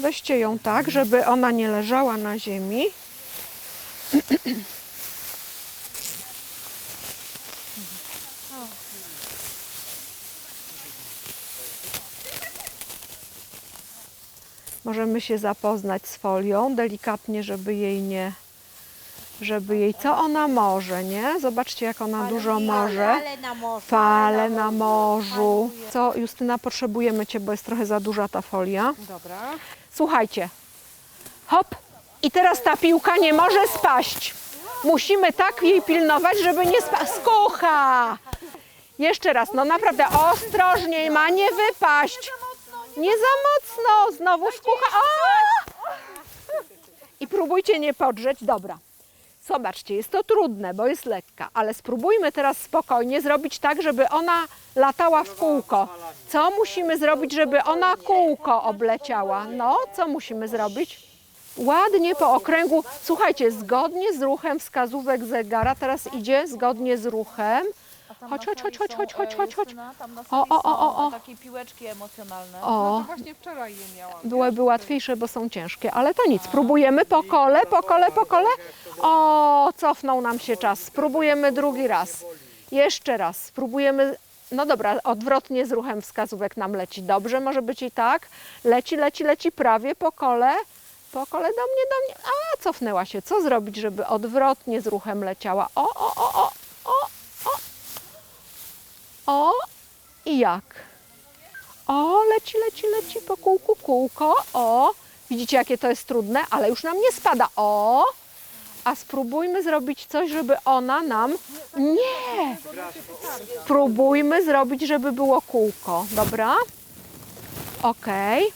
Weźcie ją tak, żeby ona nie leżała na ziemi. Możemy się zapoznać z folią delikatnie, żeby jej nie, żeby jej, co ona może, nie? Zobaczcie, jak ona dużo może. Ale na morzu. Fale na morzu. Co, Justyna, potrzebujemy Cię, bo jest trochę za duża ta folia. Dobra. Słuchajcie. Hop. I teraz ta piłka nie może spaść. Musimy tak jej pilnować, żeby nie spaść. Skucha! Jeszcze raz, no naprawdę ostrożniej, ma nie wypaść. Nie za mocno, znowu skucha. O! I próbujcie nie podrzeć. Dobra. Zobaczcie, jest to trudne, bo jest lekka, ale spróbujmy teraz spokojnie zrobić tak, żeby ona latała w kółko. Co musimy zrobić, żeby ona kółko obleciała? No, co musimy zrobić? Ładnie po okręgu. Słuchajcie, zgodnie z ruchem wskazówek zegara, teraz idzie zgodnie z ruchem. Chodź, chodź, chodź, chodź, chodź, chodź, chodź, chodź. Na O, o, o, o, o. takie piłeczki emocjonalne. O, to właśnie wczoraj je miałam. byłyby łatwiejsze, bo są ciężkie, ale to nic. Spróbujemy po kole, po kole, po kole. O, cofnął nam się czas. Spróbujemy drugi raz. Jeszcze raz. Spróbujemy. No dobra, odwrotnie z ruchem wskazówek nam leci. Dobrze, może być i tak. Leci, leci, leci prawie po kole. Po kole do mnie, do mnie. A, cofnęła się. Co zrobić, żeby odwrotnie z ruchem leciała? O, o, o, o, o, o. O, i jak? O, leci, leci, leci po kółku, kółko. O, widzicie jakie to jest trudne, ale już nam nie spada. O, a spróbujmy zrobić coś, żeby ona nam... Nie! Spróbujmy zrobić, żeby było kółko, dobra? Okej.